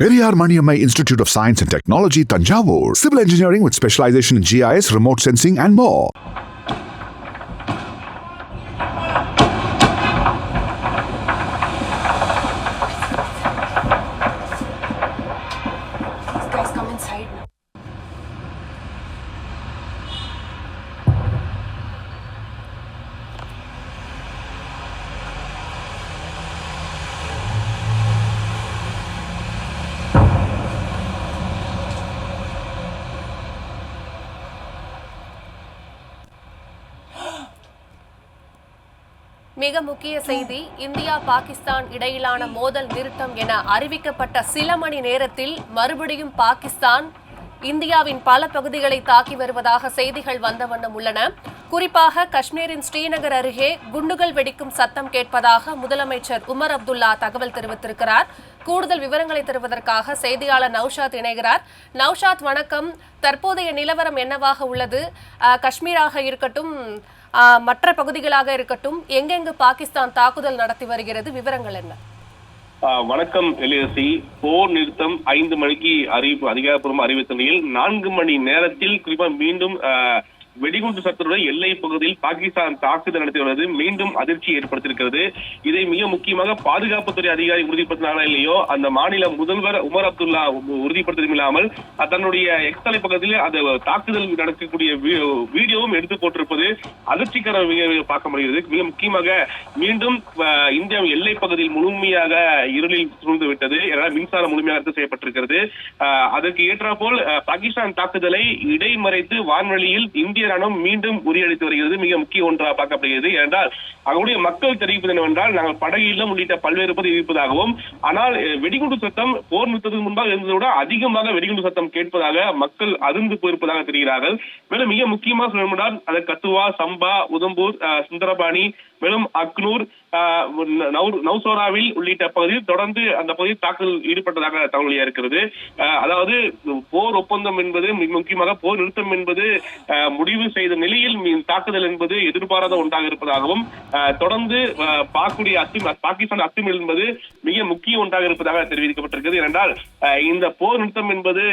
Periyar Maniammai Institute of Science and Technology, Tanjavur. Civil engineering with specialization in GIS, remote sensing, and more. மிக முக்கிய செய்தி India Pakistan இடையிலான மோதல் நிறுத்தம் என அறிவிக்கப்பட்ட சில மணி நேரத்தில் மறுபடியும் பாகிஸ்தான் இந்தியாவின் பல பகுதிகளை தாக்கி வருவதாக செய்திகள் வந்த வண்ணம் உள்ளன. குறிப்பாக காஷ்மீரின் ஸ்ரீநகர் அருகே குண்டுகள் வெடிக்கும் சத்தம் கேட்பதாக முதலமைச்சர் உமர் அப்துல்லா தகவல் தெரிவித்திருக்கிறார். கூடுதல் விவரங்களை தருவதற்காக செய்தியாளர் நௌஷாத் இணைகிறார். நௌஷாத் வணக்கம். தற்போதைய நிலவரம் என்னவாக உள்ளது? காஷ்மீராக இருக்கட்டும் மற்ற பகுதிகளாக இருக்கட்டும் எங்கெங்கு பாகிஸ்தான் தாக்குதல் நடத்தி வருகிறது? விவரங்கள் என்ன? ஆஹ் வணக்கம் எலியரசி போர் நிறுத்தம் ஐந்து மணிக்கு அறிவிப்பு அதிகாரப்பூர்வ அறிவித்த நிலையில் நான்கு மணி நேரத்தில் குறிப்பா மீண்டும் ஆஹ், வெடிகுண்டு சத்தத்துடன் எல்லை பகுதியில் பாகிஸ்தான் தாக்குதல் நடத்தி வருவது மீண்டும் அதிர்ச்சி ஏற்படுத்தியிருக்கிறது. இதை மிக முக்கியமாக பாதுகாப்புத்துறை அதிகாரி உறுதிப்படுத்தினாரா இல்லையோ அந்த மாநில முதல்வர் உமர் அப்துல்லா உறுதிப்படுத்ததும் இல்லாமல் தன்னுடைய எக்ஸ் தலை அந்த தாக்குதல் நடக்கக்கூடிய வீடியோவும் எடுத்து போட்டிருப்பது அதிர்ச்சிகர பார்க்க முடிகிறது. மிக முக்கியமாக மீண்டும் இந்தியா எல்லை பகுதியில் முழுமையாக இருளில் சூழ்ந்து விட்டது ஏன்னா மின்சாரம் முழுமையாக ரத்து செய்யப்பட்டிருக்கிறது. அதற்கு ஏற்றாற்போல் பாகிஸ்தான் தாக்குதலை இடைமறைத்து வான்வெளியில் இந்திய ராணுவம் மீண்டும் உரியளித்து வருகிறது. மிக முக்கிய ஒன்றாக பார்க்கப்படுகிறது. ஏனென்றால் அவருடைய மக்கள் தெரிவிப்பது என்னவென்றால் நாங்கள் படகிலும் உள்ளிட்ட பல்வேறு பகுதி இருப்பதாகவும் ஆனால் வெடிகுண்டு சத்தம் போர் நிறுத்தத்துக்கு முன்பாக இருந்ததை விட அதிகமாக வெடிகுண்டு சத்தம் கேட்பதாக மக்கள் அதிர்ந்து போயிருப்பதாக தெரிகிறார்கள். மேலும் மிக முக்கியமாக சொல்லணும்னால் அது கத்துவா சம்பா உதம்பூர் சுந்தரபாணி மேலும் அக்னூர் ஆஹ், உள்ளிட்ட பகுதியில் தொடர்ந்து அந்த பகுதியில் தாக்குதல் ஈடுபட்டதாக தகவலியா இருக்கிறது. அதாவது போர் ஒப்பந்தம் என்பது மிக முக்கியமாக போர் நிறுத்தம் என்பது முடிவு முடிவு செய்த நிலையில் தாக்குதல் என்பது எதிர்பாராத ஒன்றாக இருப்பதாகவும் தொடர்ந்து ஆஹ், பாக்குடைய அத்தும் பாகிஸ்தான் அத்துமீறல் என்பது மிக முக்கிய ஒன்றாக இருப்பதாக தெரிவிக்கப்பட்டிருக்கிறது. ஏனென்றால் இந்த போர் நிறுத்தம் என்பது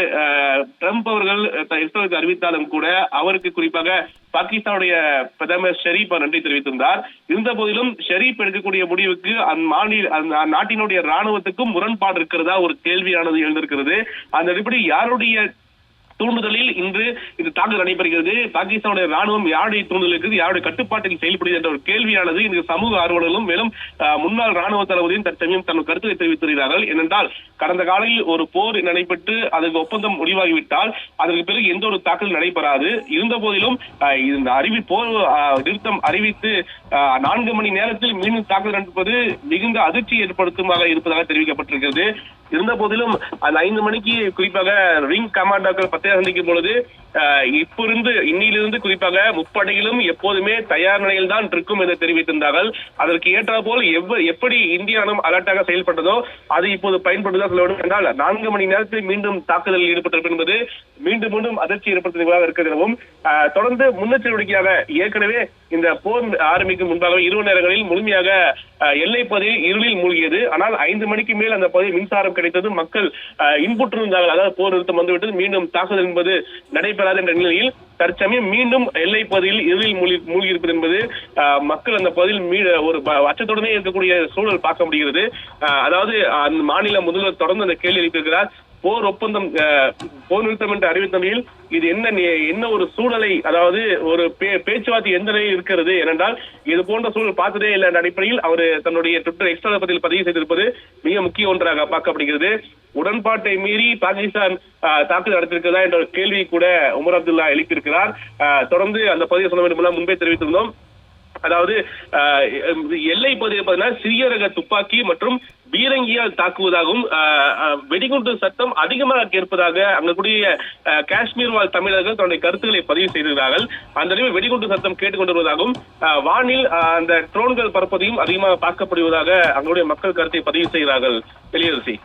ட்ரம்ப் அவர்கள் இஸ்ரேலுக்கு அறிவித்தாலும் கூட அவருக்கு குறிப்பாக பாகிஸ்தானுடைய பிரதமர் ஷெரீப் நன்றி தெரிவித்திருந்தார். இருந்த போதிலும் ஷெரீப் எடுக்கக்கூடிய முடிவுக்கு அந்நாட்டில் அந்த நாட்டினுடைய ராணுவத்துக்கும் முரண்பாடு இருக்கிறதா ஒரு கேள்வியானது எழுந்திருக்கிறது. அந்த அடிப்படை யாருடைய தூண்டுதலில் இன்று இந்த தாக்குதல் நடைபெறுகிறது. பாகிஸ்தானுடைய ராணுவம் யாருடைய தூண்டுதல் இருக்குது யாருடைய கட்டுப்பாட்டில் செயல்படுகிறது என்ற ஒரு கேள்வியானது இந்த சமூக ஆர்வலர்களும் மேலும் முன்னாள் ராணுவ தளபதியும் தற்சமயம் தன் கருத்துக்களை தெரிவித்திருக்கிறார்கள். ஏனென்றால் கடந்த காலையில் ஒரு போர் நடைபெற்று அதற்கு ஒப்பந்தம் முடிவாகிவிட்டால் அதற்கு பிறகு எந்த ஒரு தாக்குதல் நடைபெறாது. இருந்த போதிலும் இந்த அறிவி போர் நிறுத்தம் அறிவித்து ஆஹ், நான்கு மணி நேரத்தில் மீண்டும் தாக்குதல் நடப்பது மிகுந்த அதிர்ச்சி ஏற்படுத்துமாக இருப்பதாக தெரிவிக்கப்பட்டிருக்கிறது. இருந்த போதிலும் அந்த ஐந்து மணிக்கு குறிப்பாக விங் கமாண்டோக்கள் பத்திரிகை சந்திக்கும் பொழுது இப்பிருந்து இன்னிலிருந்து குறிப்பாக முப்படையிலும் எப்போதுமே தயார் நிலையில் தான் இருக்கும் என்று தெரிவித்திருந்தார்கள். அதற்கு ஏற்ற போல் எப்படி இந்திய ராணுவம் அலர்ட்டாக செயல்பட்டதோ அது இப்போது பயன்படுத்ததான் சொல்ல வேண்டும் என்றால் நான்கு மணி நேரத்தில் மீண்டும் தாக்குதலில் ஈடுபட்டிருப்பது என்பது மீண்டும் மீண்டும் அதிர்ச்சி ஏற்படுத்துவதாக இருக்கிறது தொடர்ந்து முன்னெச்சரிக்கையாக ஏற்கனவே இந்த போர் ஆரம்பிக்கும் முன்பாக இரவு நேரங்களில் முழுமையாக எல்லை பகுதியில் இருளில் மூழ்கியது. ஆனால் ஐந்து மணிக்கு மேல் அந்த பகுதியில் மின்சாரம் கிடைத்தது. மக்கள் இன்புற்றிருந்தார்கள் அதாவது போர் நிறுத்தம் வந்துவிட்டது. மீண்டும் தாக்குதல் என்பது நடைபெறாது என்ற நிலையில் தற்சமயம் மீண்டும் எல்லை பகுதியில் இருளில் மூழ்கி மூழ்கி இருப்பது என்பது மக்கள் அந்த பகுதியில் மீ ஒரு அச்சத்துடனே இருக்கக்கூடிய சூழல் பார்க்க முடிகிறது. அதாவது அந்த மாநில முதல்வர் தொடர்ந்து அந்த கேள்வி எழுப்பியிருக்கிறார். போர் ஒப்பந்தம் போர் நிறுத்தம் என்று அறிவித்த நிலையில் இது என்ன என்ன ஒரு சூழலை அதாவது ஒரு பே- பேச்சுவார்த்தை எந்த நிலையில் இருக்கிறது ஏனென்றால் இது போன்ற சூழல் பார்த்ததே இல்லை என்ற அடிப்படையில் அவர் தன்னுடைய ட்விட்டர் எக்ஸ்ட்ரா பதில் பதிவு செய்திருப்பது மிக முக்கிய ஒன்றாக பார்க்கப்படுகிறது. உடன்பாட்டை மீறி பாகிஸ்தான் தாக்குதல் நடத்திருக்கிறதா என்ற ஒரு கேள்வி கூட உமர் அப்துல்லா எழுப்பியிருக்கிறார். தொடர்ந்து அந்த பதிவு சொல்ல வேண்டும் முன்பே தெரிவித்திருந்தோம். அதாவது ஆஹ், எல்லை பகுதியில் பார்த்தீங்கன்னா சிறிய ரக துப்பாக்கி மற்றும் பீரங்கியால் தாக்குவதாகவும் ஆஹ், ஆஹ், வெடிகுண்டு சத்தம் அதிகமாக கேட்பதாக அங்க கூடிய காஷ்மீர் வாழ் தமிழர்கள் தன்னுடைய கருத்துக்களை பதிவு செய்திருக்கிறார்கள். அந்த அளவில் வெடிகுண்டு சத்தம் கேட்டுக் வருவதாகவும் வானில் ஆஹ், அந்த ட்ரோன்கள் பறப்பதையும் அதிகமாக பார்க்கப்படுவதாக அங்களுடைய மக்கள் கருத்தை பதிவு செய்கிறார்கள். வெளியரசி.